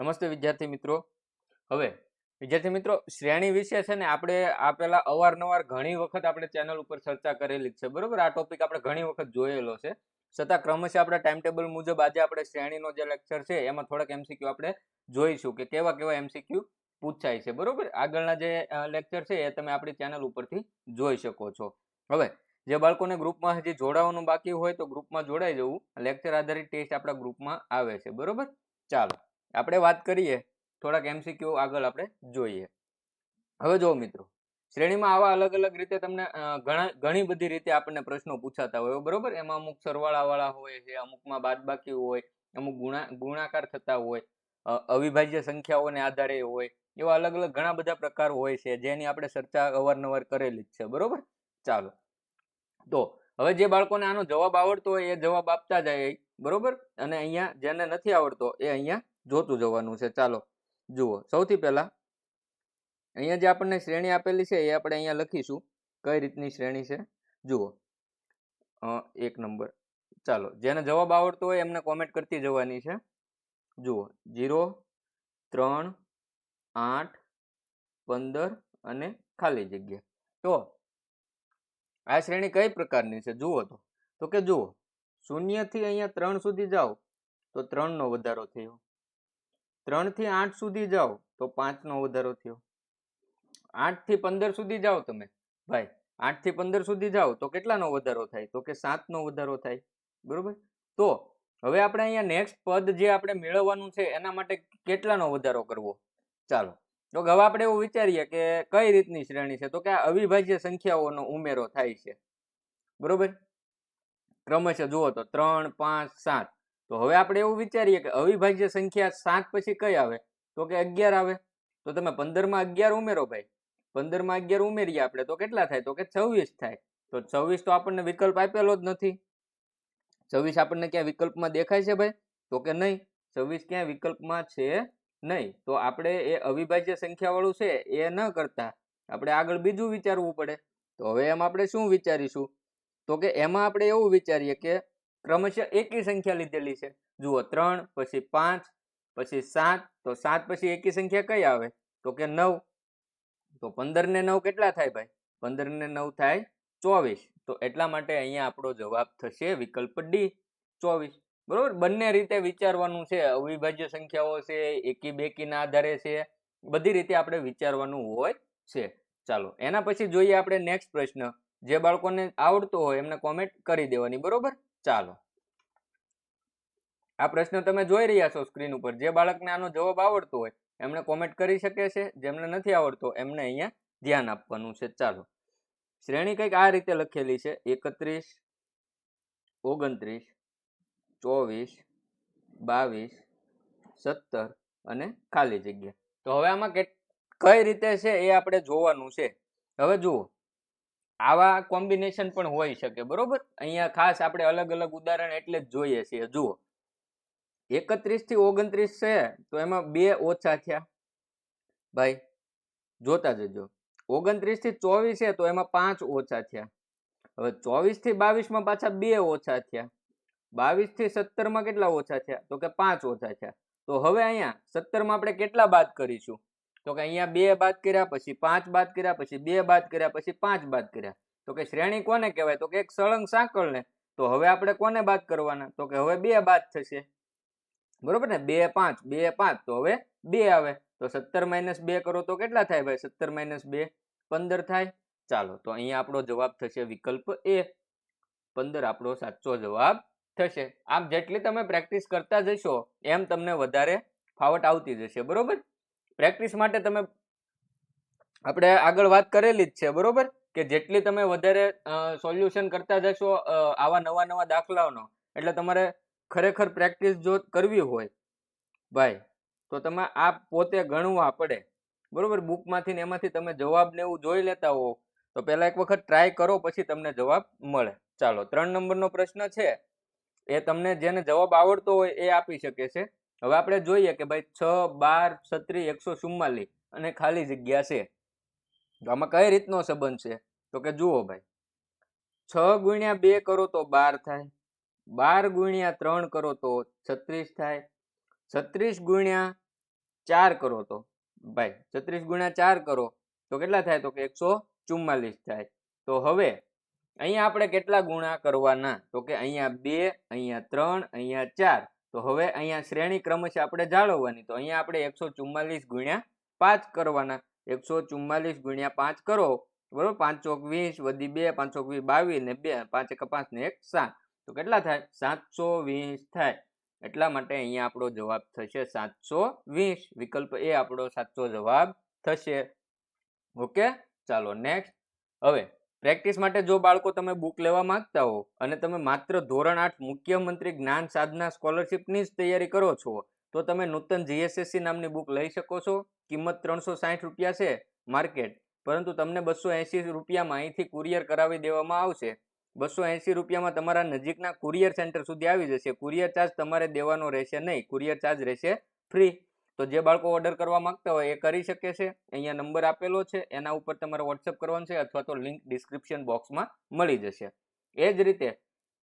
નમસ્તે વિદ્યાર્થી મિત્રો. હવે, વિદ્યાર્થી મિત્રો, શ્રેણી વિશે છે ને આપણે આ પહેલા અવારનવાર ઘણી વખત આપણે ચેનલ ઉપર ચર્ચા કરેલી છે, બરોબર? આ ટોપિક આપણે ઘણી વખત જોયેલો છે. છતાં ક્રમશ આપણે ટાઈમ ટેબલ મુજબ આજે આપણે શ્રેણીનો જે લેક્ચર છે, એમાં થોડાક એમસીક્યુ આપણે જોઈશું કે કેવા કેવા એમસીક્યુ પૂછાય છે, બરોબર? આગળના જે લેક્ચર છે એ તમે આપણી ચેનલ ઉપરથી જોઈ શકો છો. હવે જે બાળકોને ગ્રુપમાં હજી જોડાવાનું બાકી હોય તો ગ્રુપમાં જોડાઈ જવું. લેક્ચર આધારિત ટેસ્ટ આપણા ગ્રુપમાં આવે છે. બરોબર? ચાલો, આપણે વાત કરીએ. થોડાક એમસીક્યુ આગળ આપણે જોઈએ. હવે જો મિત્રો, શ્રેણીમાં આવા અલગ અલગ રીતે તમને ઘણા, ઘણી બધી રીતે આપણને પ્રશ્નો પૂછાતા હોય, બરોબર? એમાં અમુક સરવાળાવાળા હોય છે, અમુકમાં બાદબાકી હોય, અમુક ગુણા, ગુણાકાર થતા હોય અવિભાજ્ય સંખ્યાઓને આધારે હોય, એવા અલગ અલગ ઘણા બધા પ્રકાર હોય છે, જેની આપણે ચર્ચા અવારનવાર કરેલી જ છે. બરોબર? ચાલો તો હવે જે બાળકોને આનો જવાબ આવડતો હોય એ જવાબ આપતા જાય બરોબર? અને અહીંયા જેને નથી આવડતો એ અહીંયા જોતું જવાનું છે. ચાલો, જુઓ. સૌથી પહેલા અહીંયા જે આપણને શ્રેણી આપેલી છે એ આપણે અહીંયા લખીશું. કઈ રીતની શ્રેણી છે? જુઓ. એક નંબર. ચાલો, જેને જવાબ આવડતો હોય એમને કોમેન્ટ કરતી જવાની છે. જુઓ. જીરો, ત્રણ, આઠ, પંદર અને ખાલી જગ્યા. તો આ શ્રેણી કઈ પ્રકારની છે? જુઓ તો. તો કે જુઓ, શૂન્યથી અહીંયા ત્રણ સુધી જાઓ, તો ત્રણનો વધારો થયો. ત્રણથી આઠ સુધી જાઓ, તો પાંચનો વધારો થયો. આઠથી પંદર સુધી જાઓ તમે. ભાઈ, આઠથી પંદર સુધી જાઓ, તો કેટલાનો વધારો થાય? તો કે સાતનો વધારો થાય. બરોબર? તો હવે આપણે અહીંયા નેક્સ્ટ પદ જે આપણે મેળવવાનું છે, એના માટે કેટલાનો વધારો કરવો? ચાલો. તો હવે આપણે એવું વિચારીએ કે કઈ રીતની શ્રેણી છે? તો કે આ અવિભાજ્ય સંખ્યાઓનો ઉમેરો થાય છે. બરોબર? ક્રમશ જુઓ તો ત્રણ, પાંચ, સાત. તો હવે આપણે એવું વિચારીએ કે અવિભાજ્ય સંખ્યા સાત પછી કઈ આવે? તો કે અગિયાર આવે. તો તમે પંદરમાં અગિયાર ઉમેરો ભાઈ. પંદરમાં અગિયાર ઉમેરીએ આપણે તો કેટલા થાય? તો કે છવ્વીસ થાય. તો છવ્વીસ તો આપણને વિકલ્પ આપેલો જ નથી. છવ્વીસ આપણને ક્યાં વિકલ્પમાં દેખાય છે ભાઈ? તો કે નહીં. છવ્વીસ ક્યાં વિકલ્પમાં છે? નહીં, તો આપણે એ અવિભાજ્ય સંખ્યાવાળું છે, એ ન કરતા. આપણે આગળ બીજું વિચારવું પડે. તો હવે એમ આપણે શું વિચારીશું? તો કે એમાં આપણે એવું વિચારીએ કે ક્રમશઃ એકી સંખ્યા લીધેલી છે. જુઓ, ત્રણ, પછી પાંચ, પછી સાત, તો સાત પછી એકી સંખ્યા કઈ આવે? તો કે નવ. તો પંદર ને નવ કેટલા થાય ભાઈ? પંદર ને નવ થાય ચોવીસ. તો એટલા માટે અહીંયા આપણો જવાબ થશે વિકલ્પ ડી, ચોવીસ. બરોબર? બંને રીતે વિચારવાનું છે, અવિભાજ્ય સંખ્યાઓ છે, એકી બેકીના આધારે છે, બધી રીતે આપણે વિચારવાનું હોય છે. ચાલો, એના પછી જોઈએ આપણે નેક્સ્ટ પ્રશ્ન. જે બાળકોને આવડતો હોય એમને કોમેન્ટ કરી દેવાની, બરોબર? ચાલો. આ પ્રશ્ન તમે જોઈ રહ્યા છો સ્ક્રીન ઉપર. જે બાળકને આનો જવાબ આવડતો હોય એમને કોમેન્ટ કરી શકે છે, જેમને નથી આવડતો, એમને અહીંયા ધ્યાન આપવાનું છે. ચાલો. શ્રેણી કંઈક આ રીતે લખેલી છે. એકત્રીસ, ઓગણત્રીસ ચોવીસ, બાવીસ, સત્તર અને ખાલી જગ્યા. તો હવે આમાં કે કઈ રીતે છે એ આપણે જોવાનું છે. હવે જુઓ, આવા કોમ્બિનેશન પણ હોઈ શકે, બરોબર? અહીંયા ખાસ આપણે અલગ અલગ ઉદાહરણ એટલે જ જોઈએ છીએ. જુઓ, એકત્રીસથી ઓગણત્રીસ છે, તો એમાં બે ઓછા થયા. ભાઈ, જોતા જજો. ઓગણત્રીસથી ચોવીસ છે, તો એમાં પાંચ ઓછા થયા. હવે ચોવીસથી બાવીસમાં પાછા બે ઓછા થયા. બાવીસથી સત્તરમાં કેટલા ઓછા થયા? તો કે પાંચ ઓછા થયા. તો હવે અહીંયા સત્તરમાં આપણે કેટલા બાદ કરીશું? તો કે અહીંયા બે બાદ કર્યા, પછી પાંચ બાદ કર્યા, પછી બે બાદ કર્યા, પછી પાંચ બાદ કર્યા. તો કે શ્રેણી કોને કહેવાય? તો કે એક સળંગ સાંકળ ને તો હવે આપણે કોને બાદ કરવાના? તો કે હવે બે બાદ થશે. બરોબર ને? બે પાંચ બે પાંચ. તો હવે બે આવે. તો સત્તર માઇનસ બે કરો તો કેટલા થાય ભાઈ? સત્તર માઇનસ બે, પંદર થાય? ચાલો, તો અહીંયા આપણો જવાબ થશે વિકલ્પ એ. પંદર આપણો સાચો જવાબ થશે. આમ જેટલી તમે પ્રેક્ટિસ કરતા જશો, એમ તમને વધારે ફાવટ આવતી જશે. બરોબર? પ્રેક્ટિસ માટે તમે આપણે આગળ વાત કરેલી જ છે, બરોબર? કે જેટલી તમે વધારે સોલ્યુશન કરતા જશો આવા નવા નવા દાખલાઓનો. એટલે તમારે ખરેખર પ્રેક્ટિસ જો કરવી હોય, ભાઈ, તો તમે આ પોતે ગણવા પડે. બરોબર? બુકમાંથી ને એમાંથી તમે જવાબ ને એવું જોઈ લેતા હો, તો પહેલા એક વખત ટ્રાય કરો, પછી તમને જવાબ મળે. ચાલો, ત્રણ નંબરનો પ્રશ્ન છે. એ તમને જેને જવાબ આવડતો હોય એ આપી શકે છે. હવે આપણે જોઈએ કે ભાઈ છ, બાર, છત્રી, એકસો ચુમ્માલીસ અને ખાલી જગ્યા છે. તો આમાં કઈ રીતનો સંબંધ છે? તો કે જુઓ ભાઈ, છ ગુણ્યા બે કરો તો બાર થાય, બાર ગુણ્યા ત્રણ કરો તો છત્રીસ થાય, છત્રીસ ગુણ્યા ચાર કરો તો ભાઈ, છત્રીસ ગુણ્યા ચાર કરો તો કેટલા થાય? તો કે એકસો ચુમ્માલીસ થાય. તો હવે અહીંયા આપણે કેટલા ગુણા કરવાના? તો કે અહીંયા બે, અહીંયા ત્રણ, અહીંયા ચાર. તો હવે અહીંયા શ્રેણી ક્રમશ આપણે જાળવવાની. તો અહીંયા આપણે એકસો ચુમ્માલીસ ગુણ્યા પાંચ કરવાના. એકસો ચુમ્માલીસ ગુણ્યા પાંચ કરો. બરોબર? પાંચ ચોક વીસ વધી બે, પાંચ ચોક વીસ બાવીસ ને બે, પાંચ એક પાંચ ને એક સાત. તો કેટલા થાય? સાતસો વીસ થાય. એટલા માટે અહીંયા આપણો જવાબ થશે સાતસો વીસ. વિકલ્પ એ આપણો સાચો જવાબ થશે. ઓકે? ચાલો, નેક્સ્ટ. હવે પ્રેક્ટિસ માટે જો બાળકો તમે બુક લેવા માંગતા હો અને તમે માત્ર ધોરણ આઠ મુખ્યમંત્રી જ્ઞાન સાધના સ્કોલરશિપની જ તૈયારી કરો છો, તો તમે નૂતન જીએસએસસી નામની બુક લઈ શકો છો. કિંમત ત્રણસો સાઠ રૂપિયા છે માર્કેટ, પરંતુ તમને બસો એંસી રૂપિયામાં અહીંથી કુરિયર કરાવી દેવામાં આવશે. બસો એંસી રૂપિયામાં તમારા નજીકના કુરિયર સેન્ટર સુધી આવી જશે. કુરિયર ચાર્જ તમારે દેવાનો રહેશે નહીં. કુરિયર ચાર્જ રહેશે ફ્રી. તો જે બાળકો ઓર્ડર કરવા માંગતા હોય એ કરી શકે છે. અહીંયા નંબર આપેલો છે, એના ઉપર તમારે વોટ્સઅપ કરવાનું છે અથવા તો લિંક ડિસ્ક્રિપ્શન બોક્સમાં મળી જશે. એ જ રીતે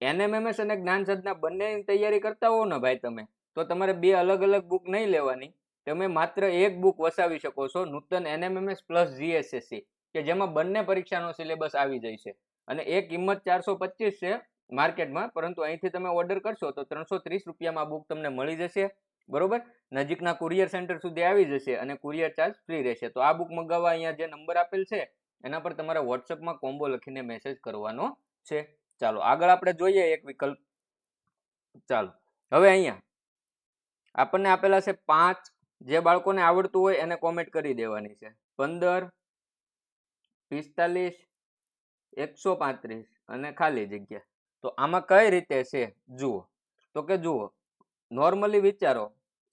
એનએમએમએસ અને જ્ઞાન સાધના બંનેની તૈયારી કરતા હો ને ભાઈ તમે, તો તમારે બે અલગ અલગ બુક નહીં લેવાની. તમે માત્ર એક બુક વસાવી શકો છો, નૂતન એનએમએમએસ પ્લસ જીએસએસસી કે જેમાં બંને પરીક્ષાનો સિલેબસ આવી જાય છે. અને એ કિંમત ચારસો પચીસ છે માર્કેટમાં, પરંતુ અહીંથી તમે ઓર્ડર કરશો તો ત્રણસો ત્રીસ રૂપિયામાં બુક તમને મળી જશે. બરોબર? નજીકના કુરિયર સેન્ટર સુધી આવી જશે અને કુરિયર ચાર્જ ફ્રી રહેશે. તો આ બુક મંગાવવા અહીંયા જે નંબર આપેલ છે, એના પર તમારે વોટ્સઅપમાં કોમ્બો લખીને મેસેજ કરવાનો છે. ચાલો, આગળ આપણે જોઈએ એક વિકલ્પ. ચાલો, હવે અહીંયા. આપણને આપેલા છે પાંચ. જે બાળકોને આવડતું હોય એને કોમેન્ટ કરી દેવાની છે. પંદર, પિસ્તાલીસ, એકસો પાંત્રીસ અને ખાલી જગ્યા. તો આમાં કઈ રીતે છે? જુઓ. તો કે જુઓ નોર્મલી વિચારો,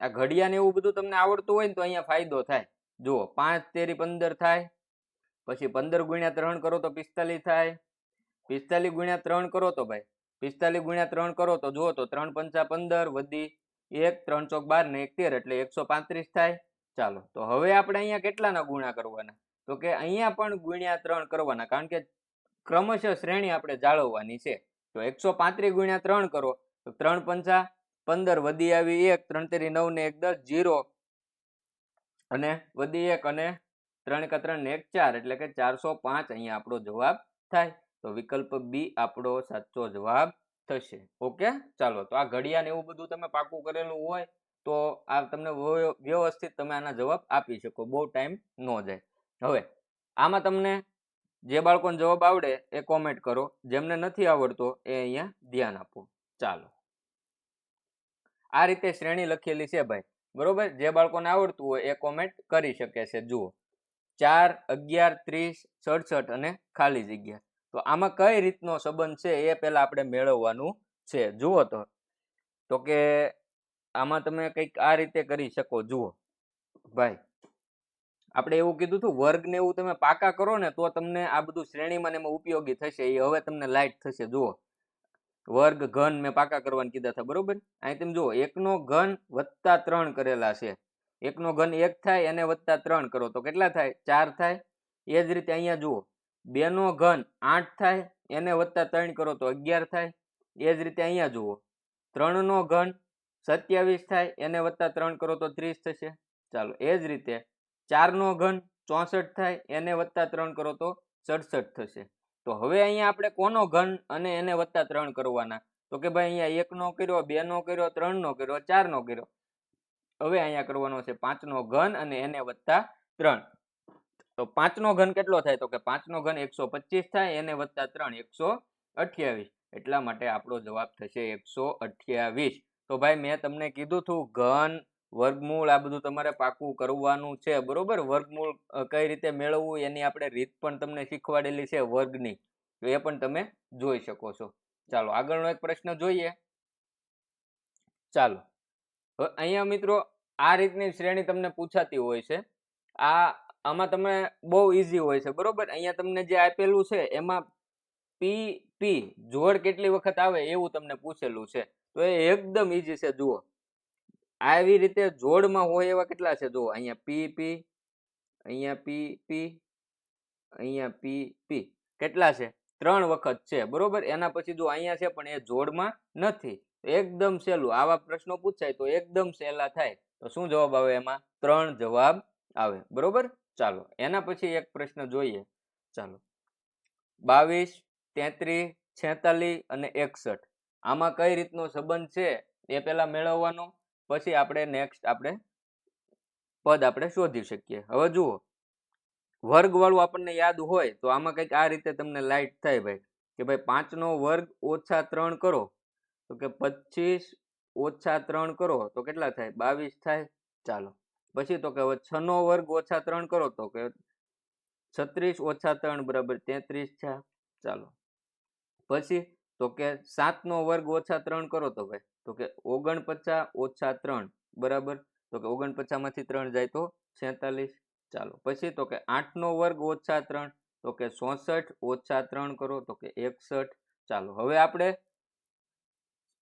આ ઘડિયાને એવું બધું તમને આવડતું હોય ને તો અહીંયા ફાયદો થાય. જુઓ, પાંચ, તેરી, પંદર થાય. પછી પંદર ગુણ્યા ત્રણ કરો તો પિસ્તાલીસ થાય. પિસ્તાલીસ ગુણ્યા ત્રણ કરો તો ભાઈ, પિસ્તાલીસ ગુણ્યા ત્રણ કરો તો જુઓ તો ત્રણ પંચા પંદર વધી એક, ત્રણ ચોક બાર ને એક તેર એટલે એકસો પાંત્રીસ થાય. ચાલો, તો હવે આપણે અહીંયા કેટલાના ગુણા કરવાના? તો કે અહીંયા પણ ગુણ્યા ત્રણ કરવાના, કારણ કે ક્રમશઃ શ્રેણી આપણે જાળવવાની છે. તો એકસો પાંત્રીસ ગુણ્યા ત્રણ કરો, તો ત્રણ પંચા પંદર, વધી આવી એક, ત્રણ, તેરી, નવ ને એક, દસ, જીરો. અને વધી એક અને ત્રણ એકા ત્રણ ને એક, ચાર, એટલે કે ચારસો પાંચ અહીંયા આપણો જવાબ થાય. તો વિકલ્પ બી આપણો સાચો જવાબ થશે. ઓકે? ચાલો, તો આ ઘડિયાળ એવું બધું તમે પાકું કરેલું હોય, તો આ તમને વ્ય- વ્યવસ્થિત તમે આના જવાબ આપી શકો. બહુ ટાઈમ ન જાય. હવે, આમાં તમને જે બાળકોને જવાબ આવડે એ કોમેન્ટ કરો. જેમને નથી આવડતો એ અહીંયા ધ્યાન આપો. ચાલો. આ રીતે શ્રેણી લખેલી છે ભાઈ. બરોબર? જે બાળકોને આવડતું હોય એ કોમેન્ટ કરી શકે છે. જુઓ. ચાર, અગિયાર, ત્રીસ, સડસઠ અને ખાલી જગ્યા. તો આમાં કઈ રીતનો સંબંધ છે એ પહેલાં આપણે મેળવવાનું છે. જુઓ તો. તો કે આમાં તમે કંઈક આ રીતે કરી શકો. જુઓ. ભાઈ. આપણે એવું કીધું હતું વર્ગ ને એવું તમે પાકા કરો ને તો તમને આ બધું શ્રેણીમાં ને એમાં ઉપયોગી થશે. એ હવે તમને લાઈટ થશે. જુઓ. વર્ગ ઘન મેં પાકા કરવાની કીધા હતા, બરોબર? અહીં તમે જુઓ, એકનો ઘન વત્તા ત્રણ કરેલા છે. એકનો ઘન એક થાય, એને વત્તા ત્રણ કરો. તો કેટલા થાય? ચાર થાય? એ જ રીતે અહીંયા જુઓ, બેનો ઘન આઠ થાય, એને વત્તા ત્રણ કરો તો અગિયાર થાય. એ જ રીતે અહીંયા જુઓ, ત્રણનો ઘન સત્યાવીસ થાય, એને વત્તા ત્રણ કરો તો ત્રીસ થશે. ચાલો, એ જ રીતે ચારનો ઘન ચોસઠ થાય, એને વત્તા ત્રણ કરો તો સડસઠ થશે. તો હવે અહીંયા આપણે કોનો ઘન અને એને વત્તા ત્રણ કરવાના? તો કે ભાઈ અહીંયા એકનો કર્યો, બેનો કર્યો, ત્રણનો કર્યો, ચારનો કર્યો. હવે અહીંયા કરવાનો છે પાંચનો ઘન અને એને વત્તા ત્રણ. તો પાંચનો ઘન કેટલો થાય? તો કે પાંચનો ઘન એકસો પચીસ થાય, એને વત્તા ત્રણ, એકસો અઠ્યાવીસ. એટલા માટે આપણો જવાબ થશે એકસો અઠ્યાવીસ. તો ભાઈ મેં તમને કીધું હતું ઘન વર્ગમૂળ આ બધું તમારે પાકું કરવાનું છે, બરોબર? વર્ગમૂળ કઈ રીતે મેળવવું એની આપણે રીત પણ તમને શીખવાડેલી છે વર્ગની. તો એ પણ તમે જોઈ શકો છો. ચાલો, આગળનો એક પ્રશ્ન જોઈએ. ચાલો અહીંયા મિત્રો આ રીતની શ્રેણી તમને પૂછાતી હોય છે. આ, આમાં તમે બહુ ઈઝી હોય છે, બરોબર? અહીંયા તમને જે આપેલું છે, એમાં પી પી જોડ કેટલી વખત આવે એવું તમને પૂછેલું છે. તો એ એકદમ ઈઝી છે, જુઓ. આવી રીતે જોડમાં હોય એવા કેટલા છે? જો અહીંયા પી પી અહીંયા પી પી અહીંયા પી પી કેટલા છે? ત્રણ વખત છે, બરોબર? એના પછી જો અહીંયા છે, પણ એ જોડમાં નથી. એકદમ સહેલું, આવા પ્રશ્નો પૂછાય તો એકદમ સહેલા થાય. તો શું જવાબ આવે એમાં? ત્રણ જવાબ આવે, બરોબર? ચાલો, એના પછી એક પ્રશ્ન જોઈએ. ચાલો. બાવીસ, તેત્રીસ, છેતાલીસ અને એકસઠ. આમાં કઈ રીતનો સંબંધ છે? એ પેલા મેળવવાનો. પછી આપણે નેક્સ્ટ આપણે પદ આપણે શોધી શકીએ. હવે જુઓ, વર્ગવાળું આપણને યાદ હોય તો આમાં કંઈક આ રીતે તમને લાઇટ થાય ભાઈ. કે ભાઈ પાંચનો વર્ગ ઓછા ત્રણ કરો, તો કે પચીસ ઓછા ત્રણ કરો, તો કેટલા થાય? બાવીસ થાય? ચાલો. પછી તો કે હવે છનો વર્ગ ઓછા ત્રણ કરો, તો કે છત્રીસ ઓછા ત્રણ બરાબર તેત્રીસ છે ચાલો. પછી તો કે સાતનો વર્ગ ઓછા ત્રણ કરો તો ભાઈ. તો કે ઓગણપચાસ ઓછા ત્રણ, બરાબર? તો કે ઓગણપચાસમાંથી ત્રણ જાય તો છેતાલીસ. ચાલો, પછી તો કે આઠનો વર્ગ ઓછા ત્રણ, તો કે ચોસઠ ઓછા ત્રણ કરો, તો કે એકસઠ. ચાલો, હવે આપણે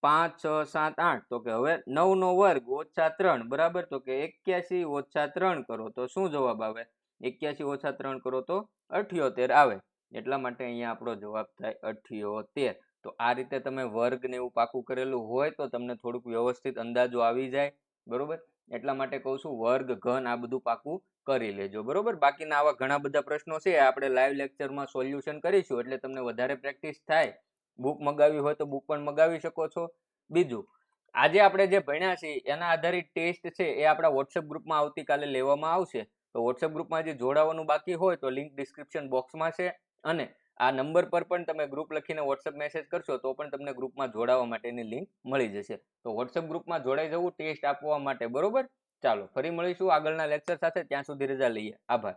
પાંચ, છ, સાત, આઠ, તો કે હવે નવ નો વર્ગ ઓછા ત્રણ, બરાબર? તો કે એક્યાસી ઓછા ત્રણ કરો, તો શું જવાબ આવે? એક્યાસી ઓછા ત્રણ કરો તો અઠ્યોતેર આવે. એટલા માટે અહીંયા આપણો જવાબ થાય અઠ્યોતેર. તો આ રીતે તમે વર્ગ ને એવું પાકું કરેલું હોય તો તમને થોડુંક વ્યવસ્થિત અંદાજો આવી જાય, બરોબર? એટલા માટે કહું છું, વર્ગ, ઘન આ બધું પાકું કરી લેજો, બરોબર? બાકીના આવા ઘણા બધા પ્રશ્નો છે આપણે લાઈવ લેક્ચરમાં સોલ્યુશન કરીશું, એટલે તમને વધારે પ્રેક્ટિસ થાય. બુક મગાવી હોય તો બુક પણ મગાવી શકો છો. બીજું, આજે આપણે જે ભણ્યા છીએ, એના આધારિત ટેસ્ટ છે, એ આપણા વોટ્સએપ ગ્રુપમાં આવતીકાલે લેવામાં આવશે. તો વોટ્સએપ ગ્રુપમાં જે જોડાવાનું બાકી હોય તો લિંક ડિસ્ક્રિપ્શન બોક્સમાં છે, અને આ નંબર પર પણ તમે ગ્રુપ લખીને વોટ્સઅપ મેસેજ કરશો તો પણ તમને ગ્રુપમાં જોડાવા માટેની લિંક મળી જશે. તો વોટ્સઅપ ગ્રુપમાં જોડાઈ જવું ટેસ્ટ આપવા માટે, બરોબર? ચાલો, ફરી મળીશું આગળના લેક્ચર સાથે, ત્યાં સુધી રજા લઈએ. આભાર.